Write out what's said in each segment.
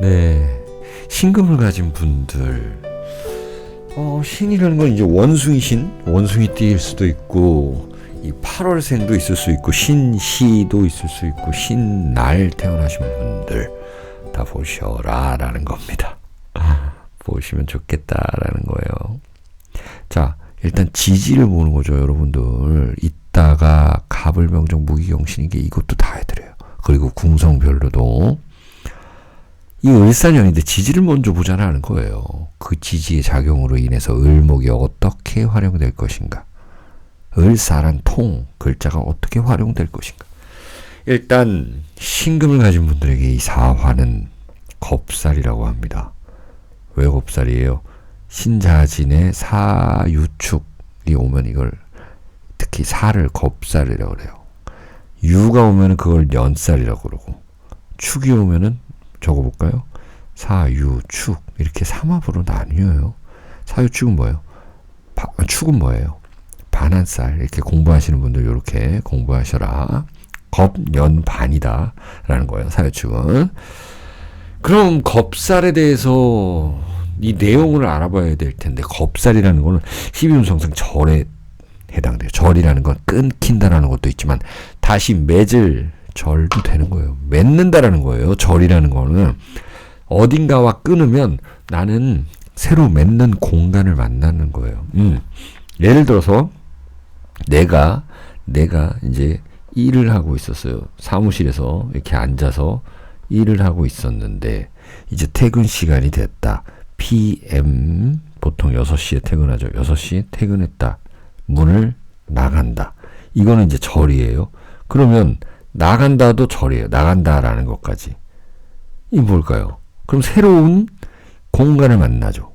네. 신금을 가진 분들. 어, 신이라는 건 이제 원숭이 신, 원숭이 띠일 수도 있고, 이 8월생도 있을 수 있고, 신시도 있을 수 있고, 신날 태어나신 분들 다 보셔라 라는 겁니다. 보시면 좋겠다라는 거예요. 자, 일단 지지를 보는 거죠, 여러분들. 이따가 갑을명정 무기경신이게 이것도 다 해드려요. 그리고 궁성별로도 이 을사년인데 지지를 먼저 보자라는 거예요. 그 지지의 작용으로 인해서 을목이 어떻게 활용될 것인가? 을사란 통 글자가 어떻게 활용될 것인가? 일단 신금을 가진 분들에게 이 사화는 겁살이라고 합니다. 왜 겁살이에요? 신자진의 사유축이 오면 이걸 특히 살을 겁살이라고 그래요. 유가 오면 그걸 연살이라고 그러고 축이 오면은 적어볼까요? 사유축 이렇게 삼합으로 나뉘어요. 사유축은 뭐예요? 바, 축은 뭐예요? 반한살 이렇게 공부하시는 분들 이렇게 공부하셔라. 겁연 반이다 라는 거예요. 사유축은. 그럼 겁살에 대해서 이 내용을 알아봐야 될 텐데 겁살이라는 거는 12운성상 절에 해당돼요. 절이라는 건 끊긴다라는 것도 있지만 다시 맺을 절도 되는 거예요. 맺는다라는 거예요. 절이라는 거는 어딘가와 끊으면 나는 새로 맺는 공간을 만나는 거예요. 음. 예를 들어서 내가 내가 이제 일을 하고 있었어요. 사무실에서 이렇게 앉아서 일을 하고 있었는데 이제 퇴근 시간이 됐다. PM 보통 6시에 퇴근하죠. 6시에 퇴근했다. 문을 나간다. 이거는 이제 절이에요. 그러면 나간다도 절이에요. 나간다라는 것까지. 이 뭘까요? 그럼 새로운 공간을 만나죠.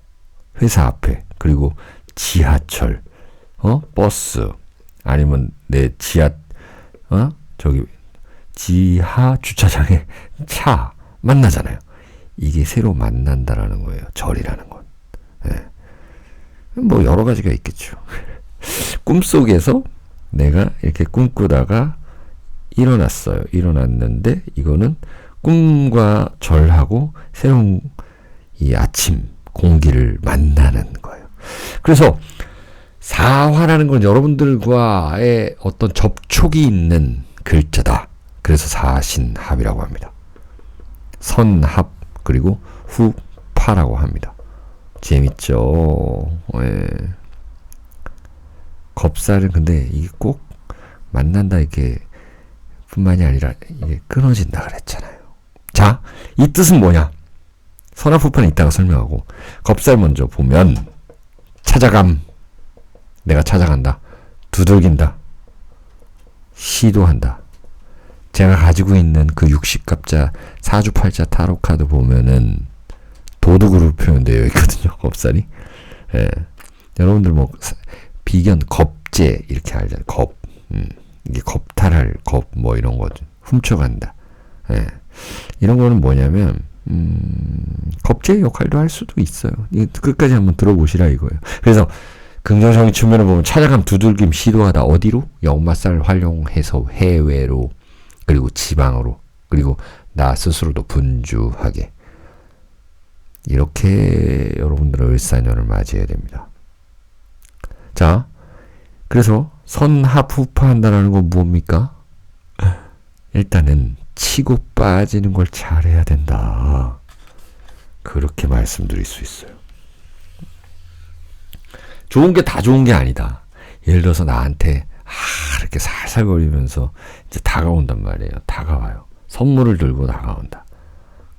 회사 앞에 그리고 지하철, 어 버스 아니면 내 지하 어 저기 지하 주차장에 차 만나잖아요. 이게 새로 만난다라는 거예요. 절이라는 건. 예. 뭐 여러 가지가 있겠죠. 꿈속에서 내가 이렇게 꿈꾸다가 일어났어요. 일어났는데 이거는 꿈과 절하고 새로운 이 아침 공기를 만나는 거예요. 그래서 사화라는 건 여러분들과의 어떤 접촉이 있는 글자다. 그래서 사신합이라고 합니다. 선합 그리고 후파라고 합니다. 재밌죠. 예. 겁살은 근데 이게 꼭 만난다 이게 뿐만이 아니라 이게 끊어진다 그랬잖아요. 자, 이 뜻은 뭐냐? 선합후파는 이따가 설명하고 겁살 먼저 보면 찾아감 내가 찾아간다 두들긴다 시도한다 제가 가지고 있는 그 60갑자 사주팔자 타로 카드 보면은 도둑으로 표현되어 있거든요 겁살이 예. 여러분들 뭐 비견 겁제 이렇게 알잖아요 겁 음. 이게 겁탈할 겁 뭐 이런 거 훔쳐간다. 예. 이런 거는 뭐냐면 음, 겁제 역할도 할 수도 있어요. 끝까지 한번 들어보시라 이거예요. 그래서 긍정적인 측면을 보면 찾아감 두들김 시도하다 어디로 역마살 활용해서 해외로 그리고 지방으로 그리고 나 스스로도 분주하게 이렇게 여러분들은 을사년을 맞이해야 됩니다. 자, 그래서 선합후파한다는 건 뭡니까? 일단은 치고 빠지는 걸 잘해야 된다. 그렇게 말씀드릴 수 있어요. 좋은 게 다 좋은 게 아니다. 예를 들어서 나한테 아, 이렇게 살살거리면서 이제 다가온단 말이에요. 다가와요. 선물을 들고 다가온다.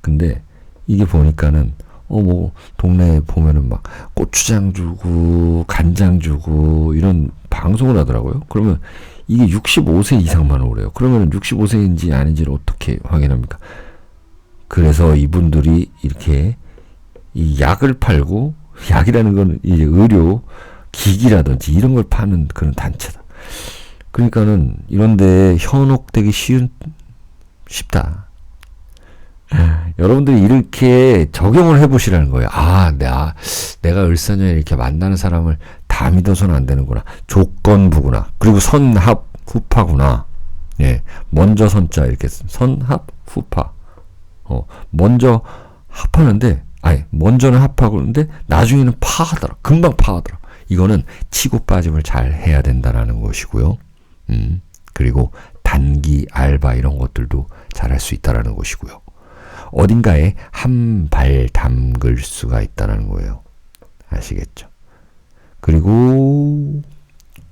근데 이게 보니까는 어 뭐 동네에 보면은 막 고추장 주고 간장 주고 이런 방송을 하더라고요. 그러면 이게 65세 이상만 오래요. 그러면 65세인지 아닌지를 어떻게 확인합니까? 그래서 이분들이 이렇게 이 약을 팔고 약이라는 거는 이제 의료 기기라든지 이런 걸 파는 그런 단체다. 그러니까는 이런데 현혹되기 쉬운 쉽다. 여러분들이 이렇게 적용을 해보시라는 거예요. 아, 내가, 내가 을사년에 이렇게 만나는 사람을 다 믿어서는 안 되는구나. 조건부구나. 그리고 선합 후파구나. 예. 먼저 선자 이렇게 선합 후파. 어, 먼저 합하는데 아니 먼저는 합하고 그러는데 나중에는 파하더라. 금방 파하더라. 이거는 치고 빠짐을 잘 해야 된다라는 것이고요. 음, 그리고 단기 알바 이런 것들도 잘 할 수 있다라는 것이고요. 어딘가에 한 발 담글 수가 있다라는 거예요. 아시겠죠? 그리고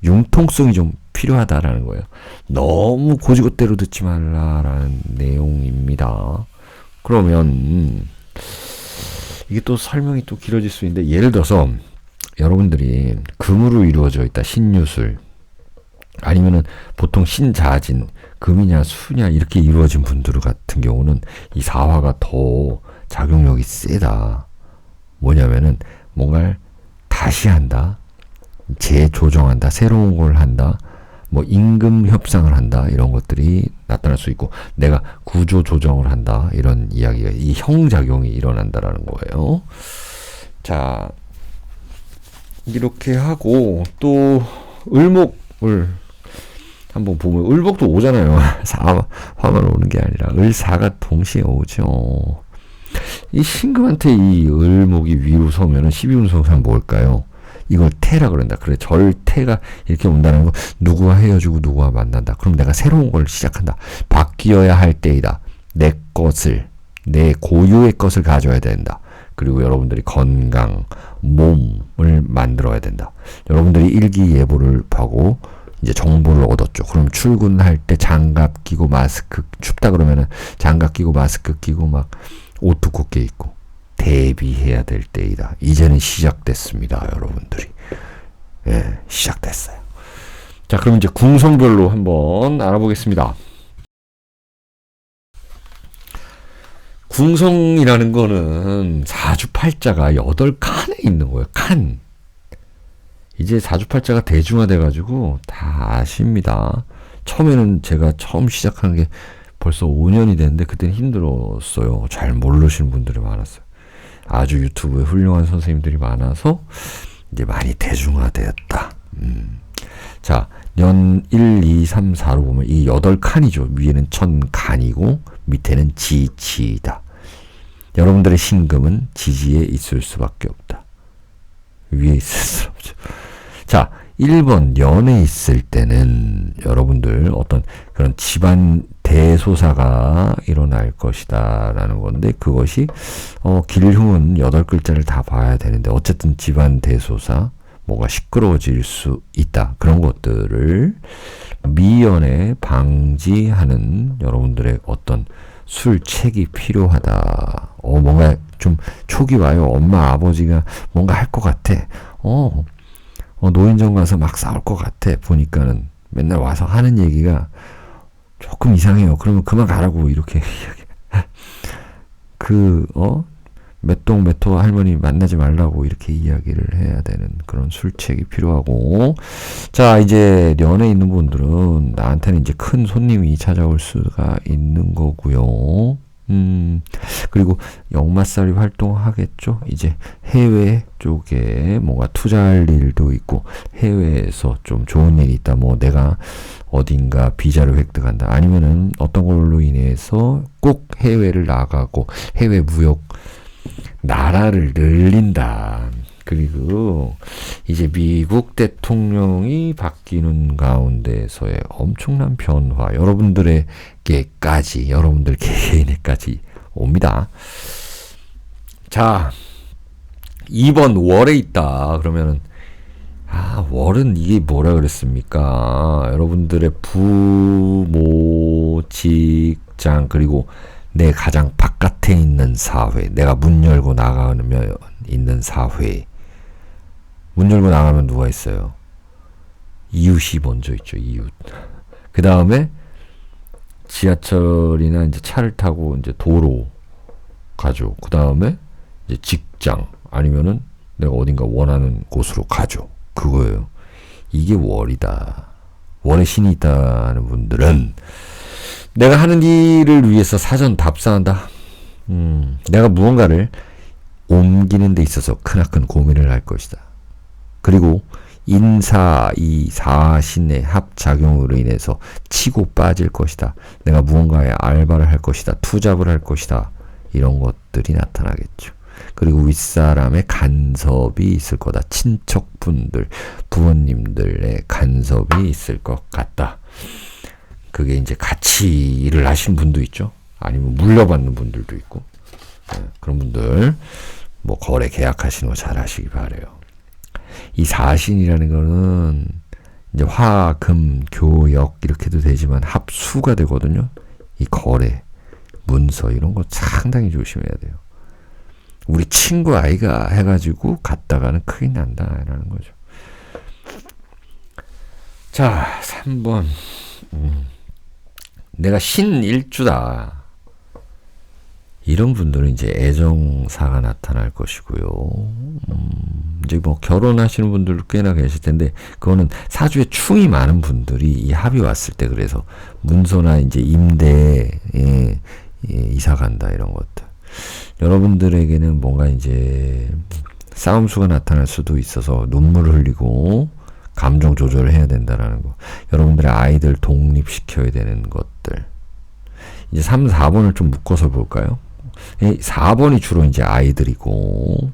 융통성이 좀 필요하다라는 거예요. 너무 고지고대로 듣지 말라라는 내용입니다. 그러면 이게 또 설명이 또 길어질 수 있는데 예를 들어서 여러분들이 금으로 이루어져 있다 신유술 아니면은 보통 신자진 금이냐 수냐 이렇게 이루어진 분들 같은 경우는 이 사화가 더 작용력이 세다. 뭐냐면은 뭔가를 다시 한다. 재조정한다. 새로운 걸 한다. 뭐 임금 협상을 한다. 이런 것들이 나타날 수 있고 내가 구조 조정을 한다. 이런 이야기가 이 형작용이 일어난다라는 거예요. 자, 이렇게 하고 또 을목을 한번 보면 을복도 오잖아요. 사 화만 오는 게 아니라 을사가 동시에 오죠. 이 신금한테 이 을목이 위로 서면은 12운성상 뭘까요? 이걸 태라 그런다. 그래 절태가 이렇게 온다는 거 누구와 헤어지고 누구와 만난다. 그럼 내가 새로운 걸 시작한다. 바뀌어야 할 때이다. 내 것을 내 고유의 것을 가져야 된다. 그리고 여러분들이 건강, 몸을 만들어야 된다. 여러분들이 일기예보를 하고 이제 정보를 얻었죠. 그럼 출근할 때 장갑 끼고 마스크 춥다 그러면은 장갑 끼고 마스크 끼고 막 옷 두껍게 입고 대비해야 될 때이다. 이제는 시작됐습니다, 여러분들이. 예, 시작됐어요. 자, 그럼 이제 궁성별로 한번 알아보겠습니다. 궁성이라는 거는 사주팔자가 여덟 칸에 있는 거예요. 칸. 이제 사주팔자가 대중화돼가지고 다 아십니다. 처음에는 제가 처음 시작한 게 벌써 5년이 됐는데 그때는 힘들었어요. 잘 모르시는 분들이 많았어요. 아주 유튜브에 훌륭한 선생님들이 많아서 이제 많이 대중화되었다. 음. 자, 년 1, 2, 3, 4로 보면 이 8칸이죠. 위에는 천간이고 밑에는 지지다. 여러분들의 신금은 지지에 있을 수밖에 없다. 위에 있을 수 없죠. 자, 1번 연애 있을 때는 여러분들 어떤 그런 집안 대소사가 일어날 것이다 라는 건데 그것이 어 길흉은 여덟 글자를 다 봐야 되는데 어쨌든 집안 대소사 뭐가 시끄러워질 수 있다. 그런 것들을 미연에 방지하는 여러분들의 어떤 술책이 필요하다. 어 뭔가 좀 촉이 와요. 엄마 아버지가 뭔가 할 것 같아. 어 어, 노인정 가서 막 싸울 것 같아. 보니까는 맨날 와서 하는 얘기가 조금 이상해요. 그러면 그만 가라고 이렇게 그, 어? 몇동 몇호 할머니 만나지 말라고 이렇게 이야기를 해야 되는 그런 술책이 필요하고 자 이제 연에 있는 분들은 나한테는 이제 큰 손님이 찾아올 수가 있는 거고요 음, 그리고 역마살이 활동하겠죠. 이제 해외 쪽에 뭔가 투자할 일도 있고 해외에서 좀 좋은 일이 있다. 뭐 내가 어딘가 비자를 획득한다. 아니면은 어떤 걸로 인해서 꼭 해외를 나가고 해외 무역 나라를 늘린다. 그리고 이제 미국 대통령이 바뀌는 가운데서의 엄청난 변화, 여러분들에게까지, 여러분들 개개인에까지 옵니다. 자, 2번 월에 있다. 그러면은, 아, 월은 이게 뭐라 그랬습니까? 여러분들의 부모, 직장, 그리고 내 가장 바깥에 있는 사회, 내가 문 열고 나가면 있는 사회, 문 열고 나가면 누가 있어요? 이웃이 먼저 있죠, 이웃. 그 다음에 지하철이나 이제 차를 타고 이제 도로 가죠. 그 다음에 이제 직장 아니면은 내가 어딘가 원하는 곳으로 가죠. 그거예요. 이게 월이다. 월의 신이 있다는 분들은 내가 하는 일을 위해서 사전 답사한다. 음, 내가 무언가를 옮기는 데 있어서 크나큰 고민을 할 것이다. 그리고 인사 이 사신의 합작용으로 인해서 치고 빠질 것이다. 내가 무언가에 알바를 할 것이다. 투잡을 할 것이다. 이런 것들이 나타나겠죠. 그리고 윗사람의 간섭이 있을 거다. 친척분들, 부모님들의 간섭이 있을 것 같다. 그게 이제 같이 일을 하신 분도 있죠. 아니면 물려받는 분들도 있고. 네, 그런 분들, 뭐, 거래 계약하시는 거 잘 하시기 바래요. 이 사신이라는 거는 이제 화, 금, 교, 역 이렇게도 되지만 합수가 되거든요. 이 거래, 문서 이런 거 상당히 조심해야 돼요. 우리 친구 아이가 해가지고 갔다가는 큰일 난다라는 거죠. 자, 3번. 음. 내가 신일주다. 이런 분들은 이제 애정사가 나타날 것이고요. 음, 이제 뭐 결혼하시는 분들도 꽤나 계실 텐데, 그거는 사주에 충이 많은 분들이 이 합이 왔을 때 그래서 문서나 이제 임대, 예, 예, 이사 간다 이런 것들. 여러분들에게는 뭔가 이제 싸움수가 나타날 수도 있어서 눈물을 흘리고 감정 조절을 해야 된다라는 거. 여러분들의 아이들 독립시켜야 되는 것들. 이제 3, 4번을 좀 묶어서 볼까요? 4번이 주로 이제 아이들이고,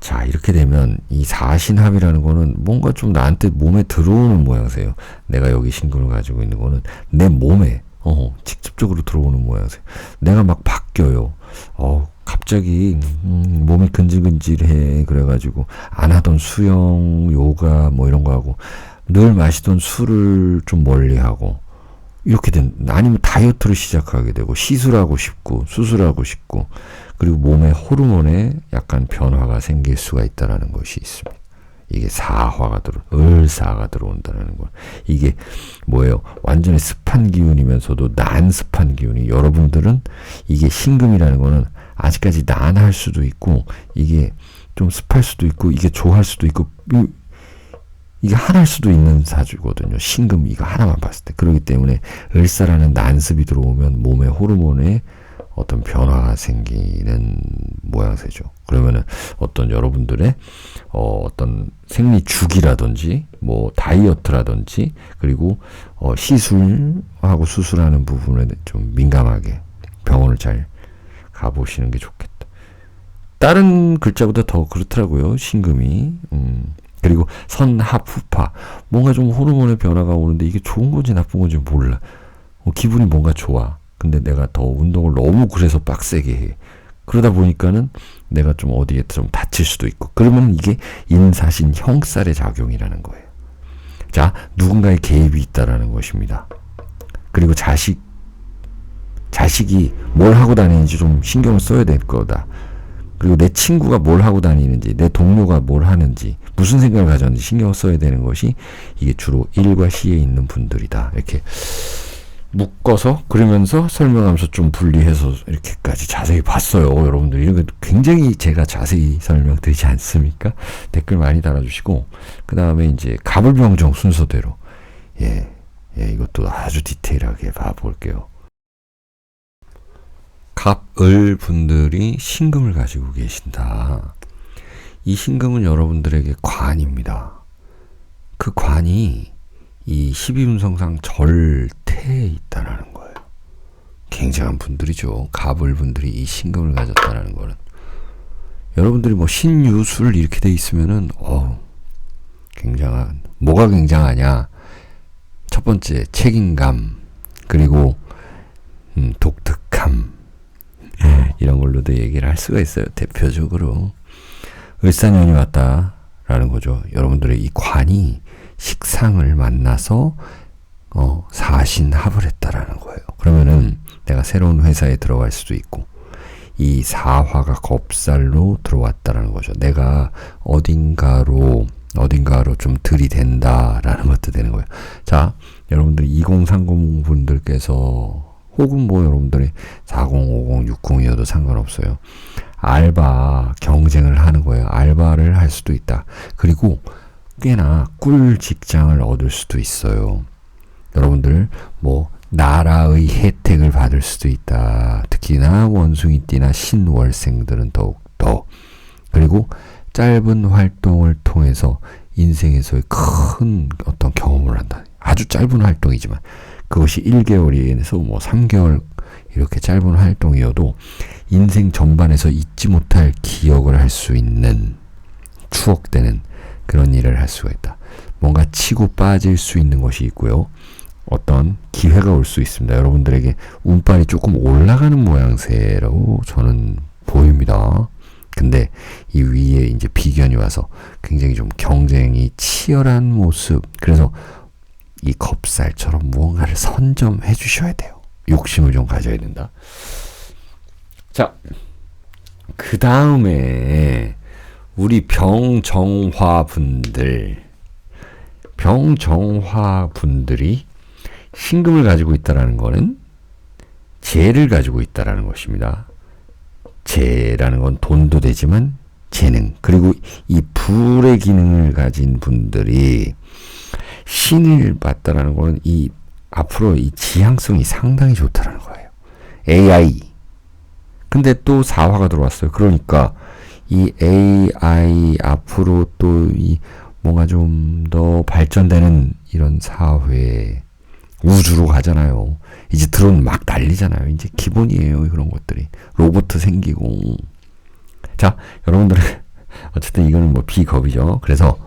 자, 이렇게 되면 이 사신합이라는 거는 뭔가 좀 나한테 몸에 들어오는 모양새요. 내가 여기 신금을 가지고 있는 거는 내 몸에, 어, 직접적으로 들어오는 모양새. 내가 막 바뀌어요. 어, 갑자기 음, 몸이 근질근질해 그래가지고 안 하던 수영, 요가 뭐 이런 거 하고 늘 마시던 술을 좀 멀리하고 이렇게 된 아니면 다이어트를 시작하게 되고 시술하고 싶고 수술하고 싶고 그리고 몸에 호르몬에 약간 변화가 생길 수가 있다라는 것이 있습니다. 이게 사화가 들어, 을사가 들어온다는 거. 이게 뭐예요? 완전히 습한 기운이면서도 난습한 기운이 여러분들은 이게 신금이라는 거는 아직까지 난할 수도 있고 이게 좀 습할 수도 있고 이게 좋아할 수도 있고 이게 하나일 수도 있는 사주거든요. 신금 이거 하나만 봤을 때 그렇기 때문에 을사라는 난습이 들어오면 몸의 호르몬에 어떤 변화가 생기는 모양새죠. 그러면은 어떤 여러분들의 어, 어떤 생리 주기라든지 뭐 다이어트라든지 그리고 어, 시술하고 수술하는 부분에 좀 민감하게 병원을 잘 가보시는 게 좋겠다. 다른 글자보다 더 그렇더라고요. 신금이. 음. 그리고 선합 후파 뭔가 좀 호르몬의 변화가 오는데 이게 좋은 건지 나쁜 건지 몰라. 어, 기분이 뭔가 좋아. 근데 내가 더 운동을 너무 그래서 빡세게 해. 그러다 보니까는 내가 좀 어디에 좀 다칠 수도 있고. 그러면 이게 인사신 형살의 작용이라는 거예요. 자, 누군가의 개입이 있다라는 것입니다. 그리고 자식, 자식이 뭘 하고 다니는지 좀 신경을 써야 될 거다. 그리고 내 친구가 뭘 하고 다니는지, 내 동료가 뭘 하는지, 무슨 생각을 가졌는지 신경을 써야 되는 것이 이게 주로 일과 시에 있는 분들이다. 이렇게 묶어서 그러면서 설명하면서 좀 분리해서 이렇게까지 자세히 봤어요. 여러분들 이런 거 굉장히 제가 자세히 설명드리지 않습니까? 댓글 많이 달아주시고 그 다음에 이제 가불병정 순서대로 예, 예 이것도 아주 디테일하게 봐볼게요. 갑을 분들이 신금을 가지고 계신다. 이 신금은 여러분들에게 관입니다. 그 관이 이 12음성상 절태에 있다라는 거예요. 굉장한 분들이죠. 가불 분들이 이 신금을 가졌다라는 거는. 여러분들이 뭐 신유술 이렇게 돼 있으면은 어 굉장한 뭐가 굉장하냐? 첫 번째 책임감 그리고 음, 독특함 예, 이런 걸로도 얘기를 할 수가 있어요. 대표적으로 을사년이 왔다라는 거죠. 여러분들의 이 관이 식상을 만나서 어, 사신합을 했다라는 거예요. 그러면은 내가 새로운 회사에 들어갈 수도 있고 이 사화가 겁살로 들어왔다라는 거죠. 내가 어딘가로 어딘가로 좀 들이댄다라는 것도 되는 거예요. 자, 여러분들 2030 분들께서 혹은 뭐 여러분들이 4050, 60이어도 상관없어요. 알바 경쟁을 하는 거예요. 알바를 할 수도 있다. 그리고 꽤나 꿀 직장을 얻을 수도 있어요. 여러분들 뭐 나라의 혜택을 받을 수도 있다. 특히나 원숭이띠나 신월생들은 더욱 더 그리고 짧은 활동을 통해서 인생에서의 큰 어떤 경험을 한다. 아주 짧은 활동이지만 그것이 1개월에서 뭐 3개월 이렇게 짧은 활동이어도 인생 전반에서 잊지 못할 기억을 할 수 있는 추억되는 그런 일을 할 수가 있다. 뭔가 치고 빠질 수 있는 것이 있고요. 어떤 기회가 올 수 있습니다. 여러분들에게 운빨이 조금 올라가는 모양새라고 저는 보입니다. 근데 이 위에 이제 비견이 와서 굉장히 좀 경쟁이 치열한 모습. 그래서 이 겁살처럼 무언가를 선점해 주셔야 돼요. 욕심을 좀 가져야 된다. 자, 그 다음에 우리 병정화 분들, 병정화 분들이 신금을 가지고 있다라는 것은 재를 가지고 있다라는 것입니다. 재라는 건 돈도 되지만 재능 그리고 이 불의 기능을 가진 분들이 신을 봤다라는 것은 이 앞으로 이 지향성이 상당히 좋다라는 거예요. AI 근데 또 사화가 들어왔어요. 그러니까 이 AI 앞으로 또 이 뭔가 좀 더 발전되는 이런 사회 우주로 가잖아요. 이제 드론 막 날리잖아요. 이제 기본이에요. 그런 것들이. 로봇 생기고. 자, 여러분들, 어쨌든 이거는 뭐 비겁이죠. 그래서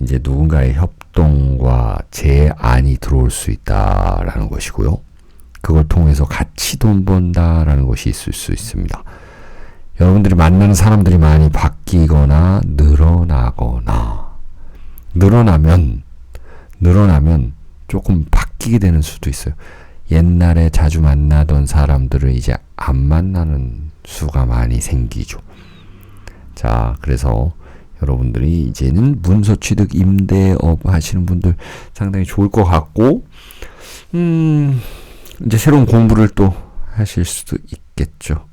이제 누군가의 협 동과 제안이 들어올 수 있다라는 것이고요. 그걸 통해서 같이 돈 번다라는 것이 있을 수 있습니다. 여러분들이 만나는 사람들이 많이 바뀌거나 늘어나거나 늘어나면 늘어나면 조금 바뀌게 되는 수도 있어요. 옛날에 자주 만나던 사람들을 이제 안 만나는 수가 많이 생기죠. 자, 그래서 여러분들이 이제는 문서 취득 임대업 하시는 분들 상당히 좋을 것 같고, 음, 이제 새로운 공부를 또 하실 수도 있겠죠.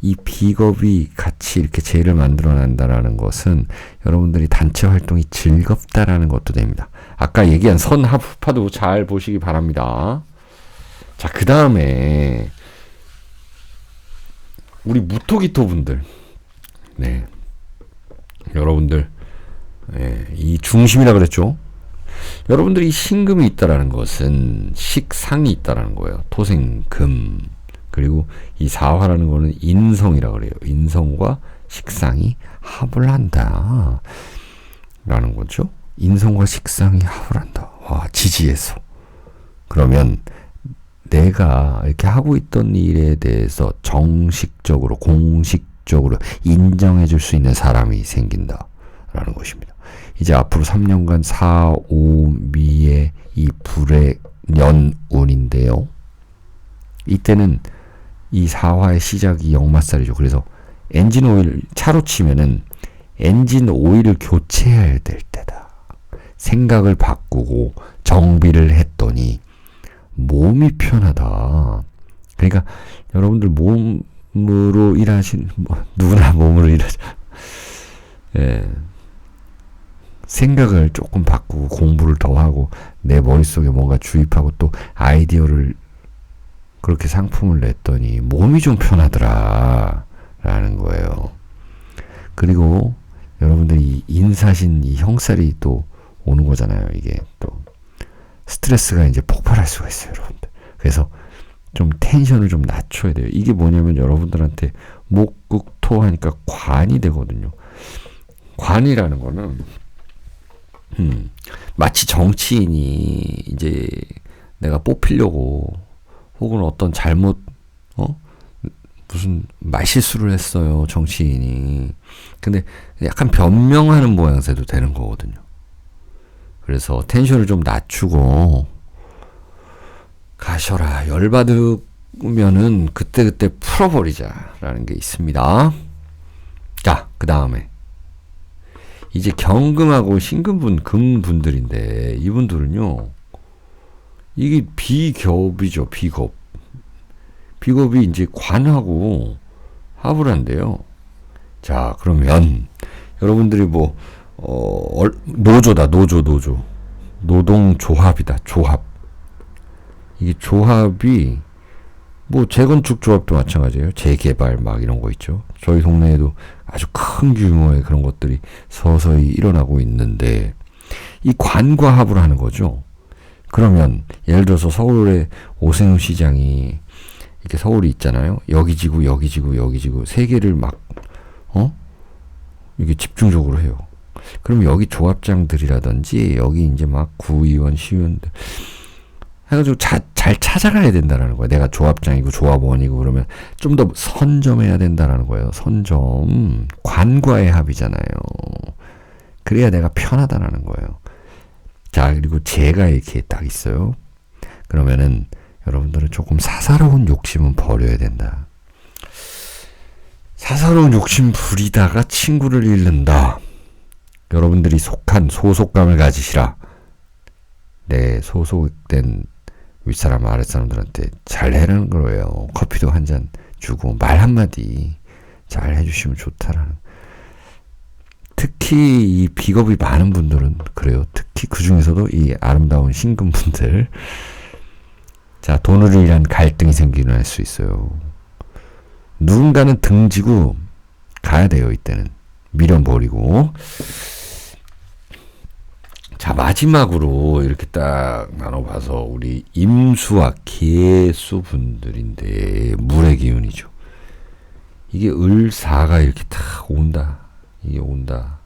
이 비겁이 같이 이렇게 재를 만들어 난다라는 것은 여러분들이 단체 활동이 즐겁다라는 것도 됩니다. 아까 얘기한 선합파도 잘 보시기 바랍니다. 자, 그 다음에 우리 무토기토 분들, 네, 여러분들, 네, 이 중심이라 그랬죠. 여러분들이 신금이 있다라는 것은 식상이 있다라는 거예요. 토생금 그리고 이 사화라는 거는 인성이라 그래요. 인성과 식상이 합을 한다. 라는 거죠. 인성과 식상이 합을 한다. 와, 지지해서. 그러면 내가 이렇게 하고 있던 일에 대해서 정식적으로, 공식 적으로 인정해 줄 수 있는 사람이 생긴다. 라는 것입니다. 이제 앞으로 3년간 4, 5, 미의 이 불의 년운인데요. 이때는 이 사화의 시작이 역마살이죠. 그래서 엔진 오일 차로 치면은 엔진 오일을 교체해야 될 때다. 생각을 바꾸고 정비를 했더니 몸이 편하다. 그러니까 여러분들 몸 으로 일하신 뭐 누구나 몸으로 일하죠. 예. 생각을 조금 바꾸고 공부를 더 하고 내 머릿속에 뭔가 주입하고 또 아이디어를 그렇게 상품을 냈더니 몸이 좀 편하더라. 라는 거예요. 그리고 여러분들 이 인사신 이 형살이 또 오는 거잖아요. 이게 또 스트레스가 이제 폭발할 수가 있어요, 여러분들. 그래서 좀 텐션을 좀 낮춰야 돼요. 이게 뭐냐면 여러분들한테 목국토 하니까 관이 되거든요. 관이라는 거는 음, 마치 정치인이 이제 내가 뽑히려고 혹은 어떤 잘못 어 무슨 말실수를 했어요 정치인이 근데 약간 변명하는 모양새도 되는 거거든요 그래서 텐션을 좀 낮추고 가셔라 열받으면은 그때그때 풀어버리자라는 게 있습니다 자 그 다음에 이제 경금하고 신금분 금분들인데 이분들은요 이게 비겹이죠, 비겁. 비겁이 이제 관하고 한대요. 자, 그러면 여러분들이 뭐, 어, 노조다, 노조, 노조. 노동조합이다, 조합. 이게 조합이 뭐 재건축 조합도 마찬가지예요. 재개발 막 이런 거 있죠. 저희 동네에도 아주 큰 규모의 그런 것들이 서서히 일어나고 있는데 이 관과 합을 하는 거죠. 그러면 예를 들어서 서울의 오세훈 시장이 이렇게 서울이 있잖아요. 여기 지구, 여기 지구, 여기 지구 세 개를 막 어? 이게 집중적으로 해요. 그럼 여기 조합장들이라든지 여기 이제 막 구의원, 시의원들 해가지고 자, 잘 찾아가야 된다라는 거예요. 내가 조합장이고 조합원이고 그러면 좀 더 선점해야 된다라는 거예요. 선점 관과의 합이잖아요. 그래야 내가 편하다라는 거예요. 자 그리고 제가 이렇게 딱 있어요. 그러면은 여러분들은 조금 사사로운 욕심은 버려야 된다. 사사로운 욕심 부리다가 친구를 잃는다. 여러분들이 속한 소속감을 가지시라. 내 소속된 윗사람 아랫사람들한테 잘 해라는 거예요. 커피도 한 잔 주고 말 한마디 잘 해주시면 좋다라는. 특히 이 비겁이 많은 분들은 그래요. 특히 그 중에서도 이 아름다운 신금 분들. 자, 돈을 위한 갈등이 생기는 할수 있어요. 누군가는 등지고 가야 돼요, 이때는. 밀어버리고. 자, 마지막으로 이렇게 딱 나눠봐서 우리 임수와 개수 분들인데, 물의 기운이죠. 이게 을사가 이렇게 탁 온다. 이게 온다.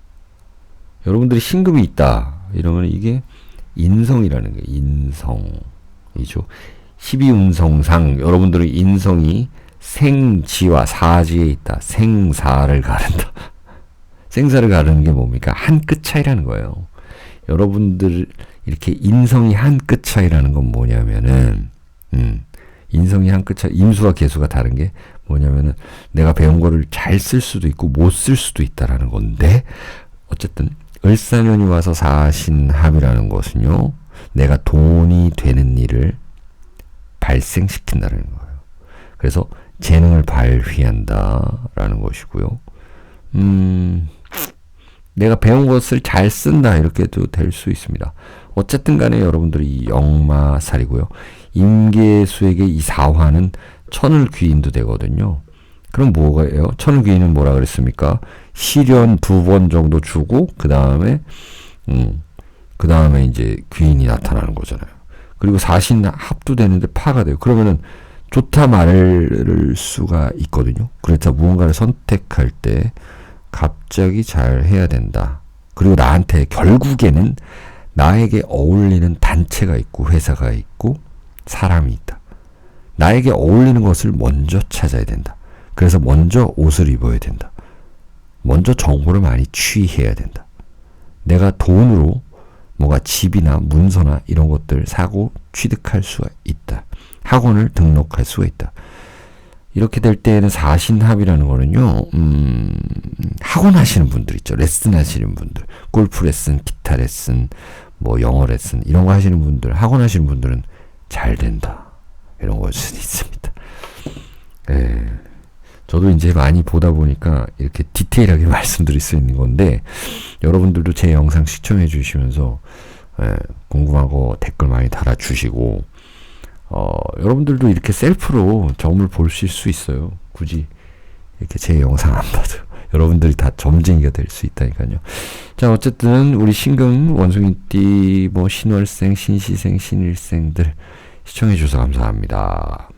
여러분들이 신금이 있다. 이러면 이게 인성이라는 거예요. 인성이죠. 12운성상 여러분들의 인성이 생지와 사지에 있다. 생사를 가른다. 생사를 가르는 게 뭡니까? 한 끗 차이라는 거예요. 여러분들 이렇게 인성이 한 끗 차이라는 건 뭐냐면은 음, 인성이 한 끗 차이 임수와 개수가 다른 게 뭐냐면은 내가 배운 거를 잘 쓸 수도 있고 못 쓸 수도 있다라는 건데 어쨌든 을사년이 와서 사신합이라는 것은요 내가 돈이 되는 일을 발생시킨다는 거예요. 그래서 재능을 발휘한다라는 것이고요. 음, 내가 배운 것을 잘 쓴다 이렇게도 될 수 있습니다. 어쨌든 간에 여러분들이 이 역마살이고요. 임계수에게 이 사화는 천을 귀인도 되거든요. 그럼 뭐가예요? 천을 귀인은 뭐라 그랬습니까? 시련 두 번 정도 주고 그 다음에 음, 그 다음에 이제 귀인이 나타나는 거잖아요. 그리고 사신 합도 되는데 파가 돼요. 그러면은 좋다 말을 수가 있거든요. 그래서 무언가를 선택할 때 갑자기 잘 해야 된다. 그리고 나한테 결국에는 나에게 어울리는 단체가 있고 회사가 있고 사람이 있다. 나에게 어울리는 것을 먼저 찾아야 된다. 그래서 먼저 옷을 입어야 된다. 먼저 정보를 많이 취해야 된다. 내가 돈으로 뭐가 집이나 문서나 이런 것들 사고 취득할 수가 있다. 학원을 등록할 수가 있다. 이렇게 될 때에는 사신합이라는 거는요, 음, 학원 하시는 분들 있죠. 레슨 하시는 분들. 골프 레슨, 기타 레슨, 뭐 영어 레슨, 이런 거 하시는 분들, 학원 하시는 분들은 잘 된다. 이런 걸 수도 있습니다. 예. 저도 이제 많이 보다 보니까 이렇게 디테일하게 말씀드릴 수 있는 건데, 여러분들도 제 영상 시청해 주시면서, 예, 궁금하고 댓글 많이 달아주시고, 어, 여러분들도 이렇게 셀프로 점을 보실 수 있어요. 굳이 이렇게 제 영상 안 봐도 여러분들이 다 점쟁이가 될 수 있다니까요. 자, 어쨌든 우리 신금 원숭이띠 뭐 신월생, 신시생, 신일생들 시청해 주셔서 감사합니다.